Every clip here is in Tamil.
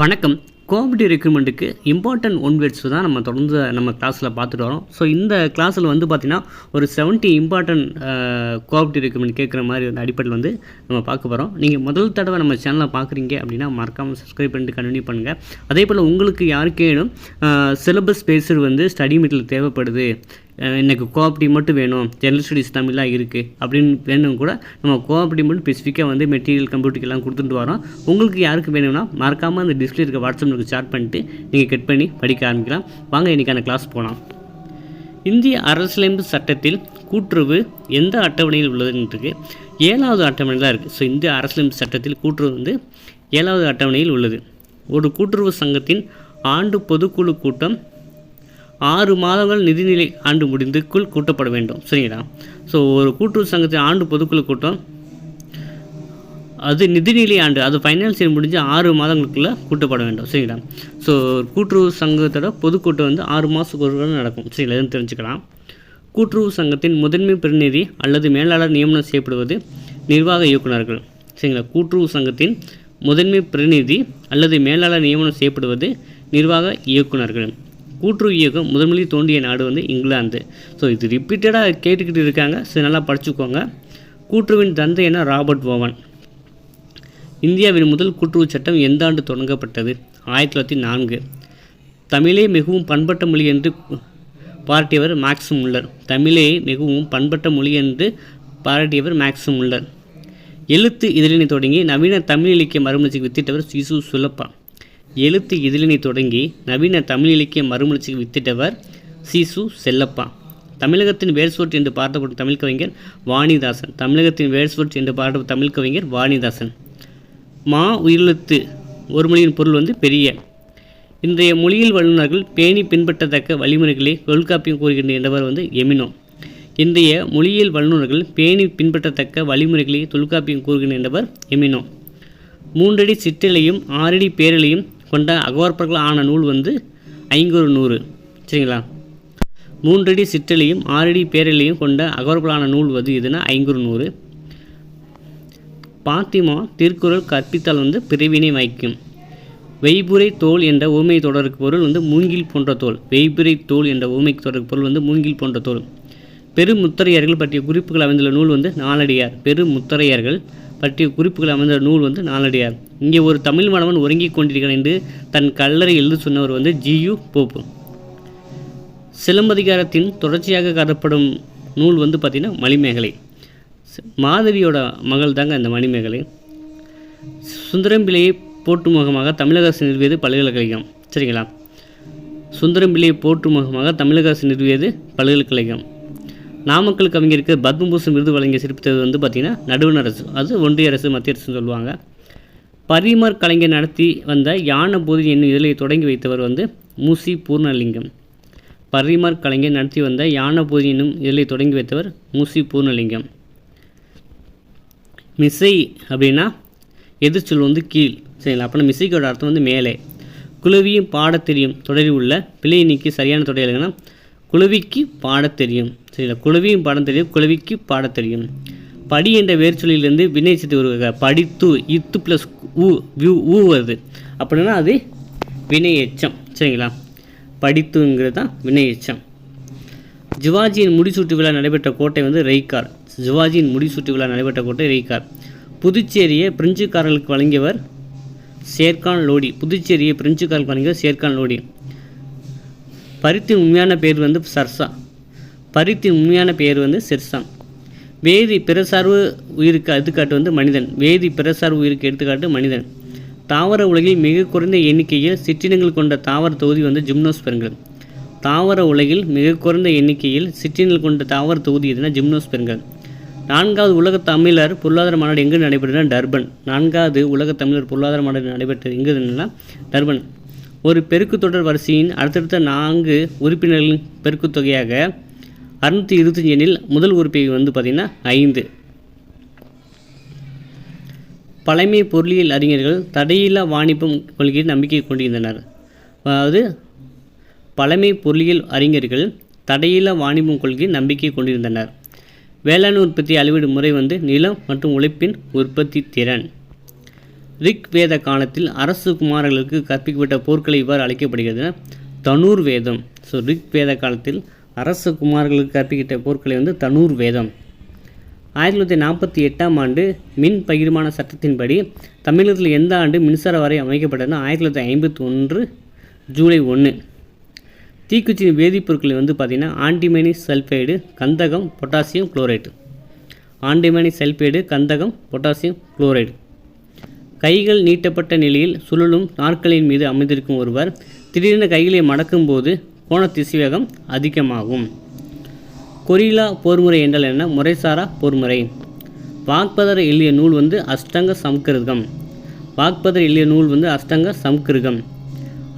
வணக்கம். கோஆப்ரேட்டிவ் ரெக்ரூட்மெண்ட்டுக்கு இம்பார்ட்டன்ட் ஒன் வேர்ட்ஸ் தான் நம்ம தொடர்ந்து நம்ம கிளாஸில் பார்த்துட்டு வரோம். ஸோ இந்த கிளாஸில் வந்து பார்த்திங்கன்னா ஒரு 70 இம்பார்ட்டன்ட் கோஆப்ரேட்டிவ் ரெக்ரூட்மெண்ட் கேட்குற மாதிரி வந்து அடிப்படையில் வந்து நம்ம பார்க்க போகிறோம் நீங்கள் முதல் தடவை நம்ம சேனலை பார்க்குறீங்க அப்படின்னா மறக்காமல் சப்ஸ்கிரைப் பண்ணிட்டு கண்டினியூ பண்ணுங்கள் அதே போல் உங்களுக்கு யாருக்கேனும் சிலபஸ் பேசுகிறது வந்து ஸ்டடி மெட்டீரியல் தேவைப்படுது. எனக்கு கோஆப்ரேட்டிவ் மட்டும் வேணும். ஜெனரல் ஸ்டடீஸ் தமிழாக இருக்குது அப்படின்னு வேணும் கூட நம்ம கோஆப்ரேட்டிவ் மட்டும் ஸ்பெசிஃபிக்காக வந்து மெட்டீரியல் கம்ப்யூட்டருக்கெல்லாம் கொடுத்துட்டு வரோம். உங்களுக்கு யாருக்கு வேணும்னா மறக்காமல் அந்த டிஸ்பிளே இருக்க வாட்ஸ்அப் நம்பருக்கு ஷேர் பண்ணிட்டு நீங்கள் கட் பண்ணி படிக்க ஆரம்பிக்கலாம். வாங்க இன்றைக்கான கிளாஸ் போகலாம் இந்திய அரசியலமைப்பு சட்டத்தில் கூட்டுறவு எந்த அட்டவணையில் உள்ளதுன்றது? ஏழாவது அட்டவணையில் தான் இருக்குது ஸோ இந்திய அரசியலமைப்பு சட்டத்தில் கூட்டுறவு வந்து ஏழாவது அட்டவணையில் உள்ளது. ஒரு கூட்டுறவு சங்கத்தின் ஆண்டு பொதுக்குழு கூட்டம் ஆறு மாதங்கள் நிதிநிலை ஆண்டு முடிந்துக்குள் கூட்டப்பட வேண்டும். சரிங்களா? ஸோ ஒரு கூட்டுறவு சங்கத்தின் ஆண்டு பொதுக்குழு கூட்டம் அது நிதிநிலை ஆண்டு அது ஃபைனான்ஸ் இயர் முடிஞ்சு ஆறு மாதங்களுக்குள்ளே கூட்டப்பட வேண்டும். சரிங்களா? ஸோ கூட்டுறவு சங்கத்தோட பொதுக்கூட்டம் வந்து ஆறு மாதத்துக்கு ஒரு நடக்கும். சரிங்களா? எதுன்னு தெரிஞ்சுக்கலாம். கூட்டுறவு சங்கத்தின் முதன்மை பிரதிநிதி அல்லது மேலாளர் நியமனம் செய்யப்படுவது நிர்வாக இயக்குநர்கள். சரிங்களா? கூட்டுறவு சங்கத்தின் முதன்மை பிரதிநிதி அல்லது மேலாளர் நியமனம் செய்யப்படுவது நிர்வாக இயக்குநர்கள். கூட்டுறவு இயக்கம் முதன்முதலில் தோன்றிய நாடு வந்து இங்கிலாந்து. ஸோ இது ரிப்பீட்டடாக கேட்டுக்கிட்டு இருக்காங்க. சரி நல்லா படிச்சுக்கோங்க. கூட்டுறவின் தந்தை என்ன? Robert Owen. இந்தியாவின் முதல் கூட்டுறவு சட்டம் எந்த ஆண்டு தொடங்கப்பட்டது? ஆயிரத்தி தொள்ளாயிரத்தி நான்கு. தமிழே மிகவும் பண்பட்ட மொழி என்று பாராட்டியவர் மேக்ஸ் முல்லர். தமிழே மிகவும் பண்பட்ட மொழி என்று பாராட்டியவர் மேக்ஸ் முல்லர். எழுத்து இதழினை தொடங்கி நவீன தமிழ் இலக்கிய மறுமலர்ச்சிக்கு வித்திட்டவர் சிசு சுலப்பா. எழுத்து இதழினை தொடங்கி நவீன தமிழ் இலக்கிய மறுமலர்ச்சிக்கு வித்திட்டவர் சிசு செல்லப்பா. தமிழகத்தின் வேர்சோட் என்று பாராட்டப்பட்ட தமிழ் கவிஞர் வாணிதாசன். தமிழகத்தின் வேர்சோட் என்று பாடப்படும் தமிழ் கவிஞர் வாணிதாசன். மா உயிரெழுத்து ஒரு மொழியின் பொருள் வந்து பெரிய. இன்றைய மொழியியல் வல்லுநர்கள் பேணி பின்பற்றத்தக்க வழிமுறைகளை தொல்காப்பியம் கூறுகின்ற என்றவர் வந்து எமினோ. இன்றைய மொழியியல் வல்லுநர்கள் பேணி பின்பற்றத்தக்க வழிமுறைகளை தொல்காப்பியம் கூறுகின்ற என்றவர் எமினோ. மூன்றடி சிற்றலையும் ஆறடி பேரலையும் கொண்ட அகோர்பர்கள் ஆன நூல் வந்து ஐங்குறு நூறு. சரிங்களா? மூன்றடி சிற்றலையும் ஆறடி பேரலையும் கொண்ட அகோர்பலான நூல் வந்து இதுனா ஐங்குறு நூறு. பாத்திமா திருக்குறள் கற்பித்தால் வந்து பிரிவினை வைக்கும். வெய்புரை தோல் என்ற ஊமை தொடருக்கு பொருள் வந்து மூங்கில் போன்ற தோல். வெய்புரை தோல் என்ற ஊமை தொடருக்கு பொருள் வந்து மூங்கில் போன்ற தோல். பெருமுத்தரையர்கள் பற்றிய குறிப்புகள் அமைந்துள்ள நூல் வந்து நாலடியார். பெருமுத்தரையர்கள் பற்றிய குறிப்புகள் அமைந்த நூல் வந்து நாளடியார். இங்கே ஒரு தமிழ் மாணவன் ஒருங்கிக் கொண்டிருக்கிறான் என்று தன் கல்லறை எழுதி சொன்னவர் வந்து ஜியு போப்பு. சிலம்பதிகாரத்தின் தொடர்ச்சியாக கருதப்படும் நூல் வந்து பார்த்திங்கன்னா மணிமேகலை. மாதவியோட மகள் தாங்க இந்த மணிமேகலை. சுந்தரம்பிள்ளையை போற்று முகமாக தமிழக அரசு நிறுவியது பல்கலைக்கழகம். சரிங்களா? சுந்தரம்பிள்ளையை போற்று முகமாக தமிழக அரசு நிறுவியது பல்கலைக்கழகம். நாமக்கல் கவிஞருக்கு பத்மபூஷன் விருது வழங்கிய சிறப்பித்தது வந்து பார்த்திங்கன்னா நடுவண் அரசு. அது ஒன்றிய அரசு மத்திய அரசுன்னு சொல்லுவாங்க. பரிமர் கலைஞர் நடத்தி வந்த யான போதி என்னும் இதழை தொடங்கி வைத்தவர் வந்து மூசி பூர்ணலிங்கம். பரிமர் கலைஞர் நடத்தி வந்த யான போதி என்னும் இதழை தொடங்கி வைத்தவர் மூசி பூர்ணலிங்கம். மிசை அப்படின்னா எதிர்ச்சொல் வந்து கீழ். சரிங்களா? அப்போனா மிசைக்கோட அர்த்தம் வந்து மேலே. குழுவியும் பாடத் தெரியும் தொடரில் உள்ள பிழையை நீக்கி சரியான தொடர் எழுதுனா குழுவிக்கு பாடத் தெரியும் சரிங்களா குழுவியும் பாடம் தெரியும் குழுவிக்கு பாடத் தெரியும். படி என்ற வேர்ச்சொல்லிலிருந்து வினை சித்து வருவாங்க படித்து இத்து ப்ளஸ் ஊ வியூ ஊ வருது. அப்படின்னா அது வினை எச்சம் சரிங்களா படித்துங்கிறது தான் வினை எச்சம் ஜிவாஜியின் முடிசூட்டு விழா நடைபெற்ற கோட்டை வந்து ரெய்கார் ஜிவாஜியின் முடிசூட்டு விழா நடைபெற்ற கோட்டை ரெய்கார் புதுச்சேரியை பிரெஞ்சுக்காரர்களுக்கு வழங்கியவர் ஷேர்கான் லோடி. புதுச்சேரியை பிரெஞ்சுக்காரர்களுக்கு வழங்கியவர் ஷேர்கான் லோடி. பருத்தின் உண்மையான பேர் வந்து சர்சா. பருத்தின் உண்மையான பெயர் வந்து சிர்சான் வேதி பிறசார்பு உயிருக்கு எடுத்துக்காட்டு வந்து மனிதன். வேதி பிறசார்பு உயிருக்கு எடுத்துக்காட்டு மனிதன். தாவர உலகில் மிக குறைந்த எண்ணிக்கையில் சிற்றினங்கள் கொண்ட தாவர தொகுதி வந்து ஜிம்னோஸ்பெருங்கள். தாவர உலகில் மிக குறைந்த எண்ணிக்கையில் சிற்றினங்கள் கொண்ட தாவர தொகுதி எதுனா ஜிம்னோஸ்பெருங்கள். நான்காவது உலக தமிழர் பொருளாதார மாநாடு எங்கு நடைபெற்றதுனா டர்பன். நான்காவது உலக தமிழர் பொருளாதார மாநாடு நடைபெற்றது எங்கு டர்பன். ஒரு பெருக்கு தொடர் வரிசையின் அடுத்தடுத்த நான்கு உறுப்பினர்களின் பெருக்குத் தொகையாக அறுநூற்றி இருபத்தஞ்சி எண்ணில் முதல் உறுப்பை வந்து பார்த்திங்கன்னா ஐந்து. பழமை பொருளியல் அறிஞர்கள் தடையில்லா வாணிபம் கொள்கையில் நம்பிக்கை கொண்டிருந்தனர். அதாவது பழமை பொருளியல் அறிஞர்கள் தடையில்லா வாணிபம் கொள்கையில் நம்பிக்கை கொண்டிருந்தனர். வேளாண் உற்பத்தி அளவீடு முறை வந்து நிலம் மற்றும் உழைப்பின் உற்பத்தி திறன். ரிக் வேத காலத்தில் அரசு குமாரர்களுக்கு கற்பிக்கப்பட்ட போர்க்களை இவ்வாறு அழைக்கப்படுகிறது. தனூர் வேதம் ஸோ ரிக் வேத காலத்தில் அரச குமார்களுக்கு கற்பிக்கிட்ட போர்க்கலை வந்து தனூர் வேதம். ஆயிரத்தி தொள்ளாயிரத்தி நாற்பத்தி எட்டாம் ஆண்டு மின் பகிர்மான சட்டத்தின்படி தமிழகத்தில் எந்த ஆண்டு மின்சார வரை அமைக்கப்பட்டதுன்னா ஆயிரத்தி தொள்ளாயிரத்தி ஐம்பத்தி ஒன்று ஜூலை ஒன்று தீக்குச்சியின் வேதிப்பொருட்கள் வந்து பார்த்திங்கன்னா ஆண்டிமேனி சல்ஃபைடு கந்தகம் பொட்டாசியம் குளோரைடு. ஆண்டிமேனி சல்ஃபைடு கந்தகம் பொட்டாசியம் குளோரைடு. கைகள் நீட்டப்பட்ட நிலையில் சுழலும் நாற்களின் மீது அமைந்திருக்கும் ஒருவர் திடீரென கைகளை மடக்கும்போது கோண திசைவேகம் அதிகமாகும். கொரிலா போர்முறை என்றால் என்ன? முறைசாரா போர்முறை. வாக்பதர் எழுதிய நூல் வந்து அஷ்டங்க சம்கிருதம். வாக்பதர் எழுதிய நூல் வந்து அஷ்டங்க சம்கிருதம்.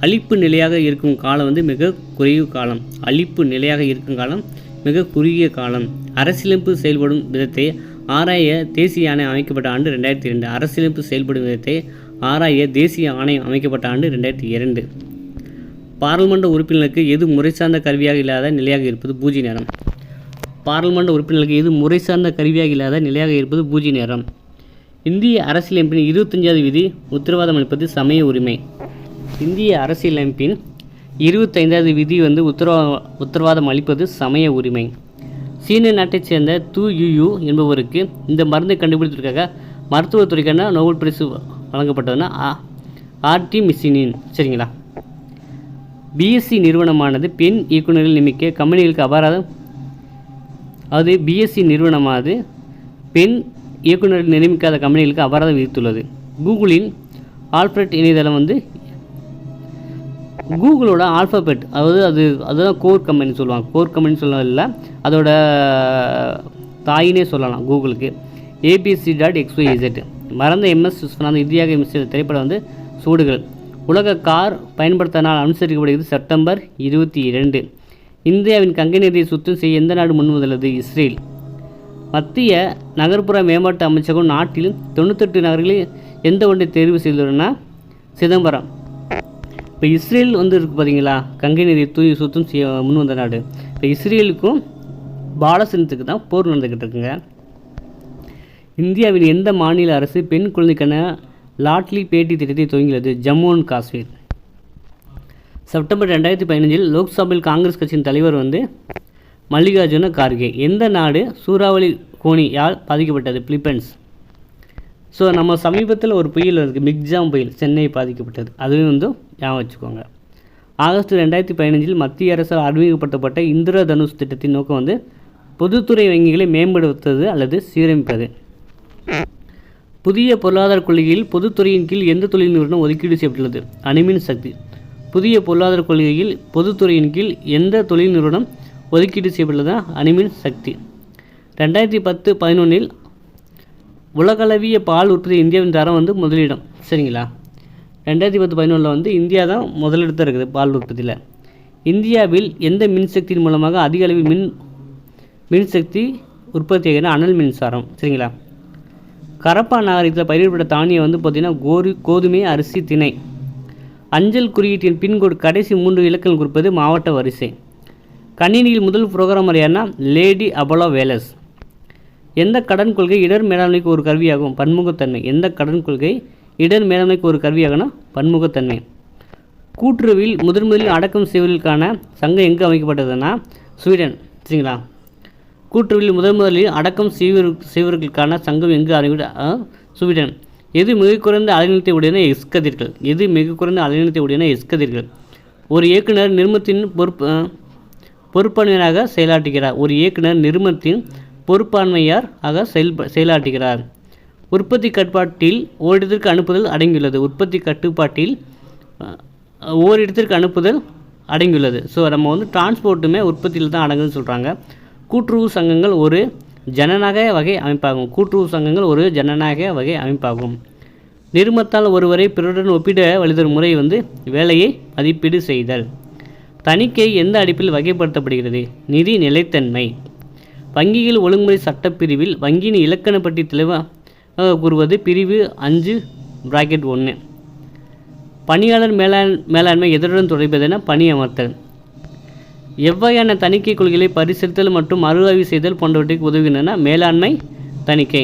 அழிப்பு நிலையாக இருக்கும் காலம் வந்து மிக குறைவு காலம். அழிப்பு நிலையாக இருக்கும் காலம் மிக குறுகிய காலம். அரசியலமைப்பு செயல்படும் விதத்தை ஆராய தேசிய ஆணையம் அமைக்கப்பட்ட ஆண்டு ரெண்டாயிரத்தி இரண்டு. அரசியலமைப்பு செயல்படும் விதத்தை ஆராய தேசிய ஆணையம் அமைக்கப்பட்ட ஆண்டு ரெண்டாயிரத்தி இரண்டு. பாராளுமன்ற உறுப்பினர்களுக்கு எது முறை சார்ந்த கருவியாக இல்லாத நிலையாக இருப்பது பூஜ்ய நேரம். பாராளுமன்ற உறுப்பினர்களுக்கு எது முறை சார்ந்த கருவியாக இல்லாத நிலையாக இருப்பது பூஜ்ய நேரம். இந்திய அரசியலமைப்பின் இருபத்தஞ்சாவது விதி உத்தரவாதம் அளிப்பது சமய உரிமை. இந்திய அரசியலமைப்பின் இருபத்தைந்தாவது விதி வந்து உத்தரவா உத்தரவாதம் அளிப்பது சமய உரிமை. சீன நாட்டைச் சேர்ந்த து யூ என்பவருக்கு இந்த மருந்தை கண்டுபிடித்ததற்காக மருத்துவத்துறைக்கான நோபல் பரிசு வழங்கப்பட்டதுன்னா ஆர்டி மிசினின் சரிங்களா? பிஎஸ்சி நிறுவனமானது பெண் இயக்குநர்கள் நியமிக்க கம்பெனிகளுக்கு அபராதம். அது பிஎஸ்சி நிறுவனமானது பெண் இயக்குநர்கள் நியமிக்காத கம்பெனிகளுக்கு அபராதம் விதித்துள்ளது. கூகுளின் ஆல்ஃபர்ட் இணையதளம் வந்து கூகுளோட ஆல்ஃபபெட் அதாவது அது அதுதான் கோர் கம்பெனி சொல்லுவாங்க. கோர் கம்பெனி சொல்லலாம் இல்லை அதோட தாயினே சொல்லலாம் கூகுளுக்கு. ஏபிசி டாட் எக்ஸ்ஒய்இசெட் மறந்த எம்எஸ் விஸ்வநாதன் இந்தியாக எம்எஸ் திரைப்படம் வந்து சூடுகள். உலக கார் பயன்படுத்த நாள் அனுசரிக்கப்படுகிறது செப்டம்பர் இருபத்தி இரண்டு. இந்தியாவின் கங்கை நதியை சுத்தம் செய்ய எந்த நாடு முன்வந்துள்ளது? இஸ்ரேல். மத்திய நகர்ப்புற மேம்பாட்டு அமைச்சகம் நாட்டில் தொண்ணூத்தெட்டு நகர்களில் எந்த ஒன்றை தேர்வு செய்துள்ளனா? சிதம்பரம். இப்போ இஸ்ரேல் வந்து இருக்குது பார்த்தீங்களா கங்கை நதியை தூய் சுத்தம் செய்ய முன் வந்த நாடு. இப்போ இஸ்ரேலுக்கும் பாலஸ்தீனத்துக்கு தான் போர் நடந்துக்கிட்டு இருக்குங்க. இந்தியாவின் எந்த மாநில அரசு பெண் குழந்தைக்கான லாட்லி பேட்டி திட்டத்தை துவங்கியது ஜம்மு அண்ட் காஷ்மீர். செப்டம்பர் ரெண்டாயிரத்தி பதினஞ்சில் லோக்சபையில் காங்கிரஸ் கட்சியின் தலைவர் வந்து மல்லிகார்ஜுன கார்கே. எந்த நாடு சூறாவளி கோணியால் பாதிக்கப்பட்டது? பிலிப்பைன்ஸ். ஸோ நம்ம சமீபத்தில் ஒரு புயல் இருக்குது மிக்ஜாம் புயல் சென்னை பாதிக்கப்பட்டது. அதுவும் வந்து ஞாபகம் வச்சுக்கோங்க. ஆகஸ்ட் ரெண்டாயிரத்தி பதினஞ்சில் மத்திய அரசால் அறிமுகப்படுத்தப்பட்ட இந்திர தனுஷ் திட்டத்தின் நோக்கம் வந்து பொதுத்துறை வங்கிகளை மேம்படுத்துவது அல்லது சீரமைப்பது. புதிய பொருளாதார கொள்கையில் பொதுத்துறையின் கீழ் எந்த தொழில் நிறுவனம் ஒதுக்கீடு செய்யப்பட்டுள்ளது? அணுமின் சக்தி. புதிய பொருளாதார கொள்கையில் பொதுத்துறையின் கீழ் எந்த தொழில் நிறுவனம் ஒதுக்கீடு செய்யப்பட்டுள்ளதா? அணுமின் சக்தி. ரெண்டாயிரத்தி பத்து பதினொன்றில் உலகளவிய பால் உற்பத்தி இந்தியாவின் தரம் வந்து முதலிடம். சரிங்களா? ரெண்டாயிரத்தி பத்து பதினொன்றில் வந்து இந்தியா தான் முதலிடத்தில் இருக்குது பால் உற்பத்தியில். இந்தியாவில் எந்த மின்சக்தியின் மூலமாக அதிக அளவில் மின் மின்சக்தி உற்பத்தி ஆகிறது அனல் மின்சாரம்? சரிங்களா? கரப்பா நாகரிகத்தில் பயிரிடப்பட்ட தானியம் வந்து பார்த்திங்கன்னா கோரி கோதுமை அரிசி திணை. அஞ்சல் குறியீட்டின் பின்கோடு கடைசி மூன்று இலக்கங்கள் குறிப்பது மாவட்ட வரிசை. கணினியில் முதல் புரோகிராமர் யாருன்னா லேடி அபலோ வேலஸ். எந்த கடன் கொள்கை இடர் மேலாண்மைக்கு ஒரு கருவியாகும்? பன்முகத்தன்மை. எந்த கடன் கொள்கை இடர் மேலாண்மைக்கு ஒரு கருவியாகனா பன்முகத்தன்மை. கூட்டுறவில் முதன் முதலில் அடக்கம் செய்வதற்கான சங்கம் எங்கே அமைக்கப்பட்டதுன்னா ஸ்வீடன். சரிங்களா? கூட்டுறவில் முதன் முதலில் அடக்கம் செய்வர் செய்வர்களுக்கான சங்கம் எங்கு அறிவிட சுவிடன்? எது மிக குறைந்த அலைநீளத்தை உடையன எஸ்கதிர்கள்? எது மிக குறைந்த அலைநீளத்தை உடையன எஸ்கதிர்கள்? ஒரு இயக்குனர் நிர்மத்தின் பொறுப்பு அஹ், செயலாற்றுகிறார். ஒரு இயக்குனர் நிறுவனத்தின் பொறுப்பாண்மையார் ஆக செயல் செயலாற்றுகிறார். உற்பத்தி கட்டுப்பாட்டில் ஓரிடத்திற்கு அனுப்புதல் அடங்கியுள்ளது. உற்பத்தி கட்டுப்பாட்டில் ஓரிடத்திற்கு அனுப்புதல் அடங்கியுள்ளது. ஸோ நம்ம வந்து டிரான்ஸ்போர்ட்டுமே உற்பத்தியில் தான் அடங்குன்னு சொல்கிறாங்க கூட்டுறவு சங்கங்கள் ஒரு ஜனநாயக வகை அமைப்பாகும். கூட்டுறவு சங்கங்கள் ஒரு ஜனநாயக வகை அமைப்பாகும். நிறுமத்தால் ஒருவரை பிறருடன் ஒப்பிட வழிதரும் முறை வந்து வேலையை மதிப்பீடு செய்தல். தணிக்கை எந்த அடிப்பில் வகைப்படுத்தப்படுகிறது? நிதி நிலைத்தன்மை. வங்கிகள் ஒழுங்குமுறை சட்டப்பிரிவில் வங்கியின் இலக்கண பற்றி தெளிவாக கூறுவது பிரிவு அஞ்சு பிராக்கெட் ஒன்று பணியாளர் மேலாண் மேலாண்மை எதனுடன் தொடர்பதென பணி அமர்த்தல் எவ்வகையான தணிக்கை கொள்கைகளை பரிசீலித்தல் மற்றும் மறுஆய்வு செய்தல் போன்றவற்றுக்கு உதவுகின்றன? மேலாண்மை தணிக்கை.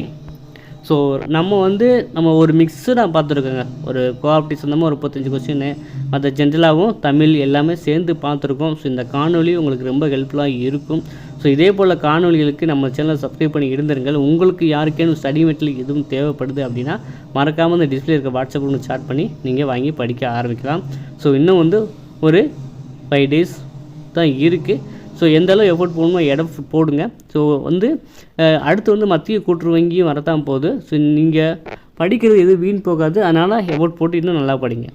ஸோ நம்ம வந்து நம்ம ஒரு மிக்சடாக பார்த்துருக்கோங்க. ஒரு கோஆப்டிவ் சொந்தமாக ஒரு முப்பத்தஞ்சு கொஸ்டின் மற்ற ஜென்ரலாகவும் தமிழ் எல்லாமே சேர்ந்து பார்த்துருக்கோம். ஸோ இந்த காணொலி உங்களுக்கு ரொம்ப ஹெல்ப்ஃபுல்லாக இருக்கும். ஸோ இதே போல் காணொலிகளுக்கு நம்ம சேனலை சப்ஸ்கிரைப் பண்ணி இருந்திருங்கள். உங்களுக்கு யாருக்கேனும் ஸ்டடி மெட்டீரியல் எதுவும் தேவைப்படுது அப்படின்னா மறக்காமல் இந்த டிஸ்பிளே இருக்க வாட்ஸ்அப் ஒன்று சாட் பண்ணி நீங்கள் வாங்கி படிக்க ஆரம்பிக்கலாம். ஸோ இன்னும் வந்து ஒரு ஃபைவ் டேஸ் தான் இருக்குது ஸோ எந்த அளவு எஃபோர்ட் போடணுமோ இடம் போடுங்க. ஸோ வந்து அடுத்து வந்து மத்திய கூட்டுறவு வங்கியும் வரத்தான் போகுது. ஸோ நீங்கள் படிக்கிறது எதுவும் வீண் போகாது. அதனால் எஃபோர்ட் போட்டு இன்னும் நல்லா படிங்க.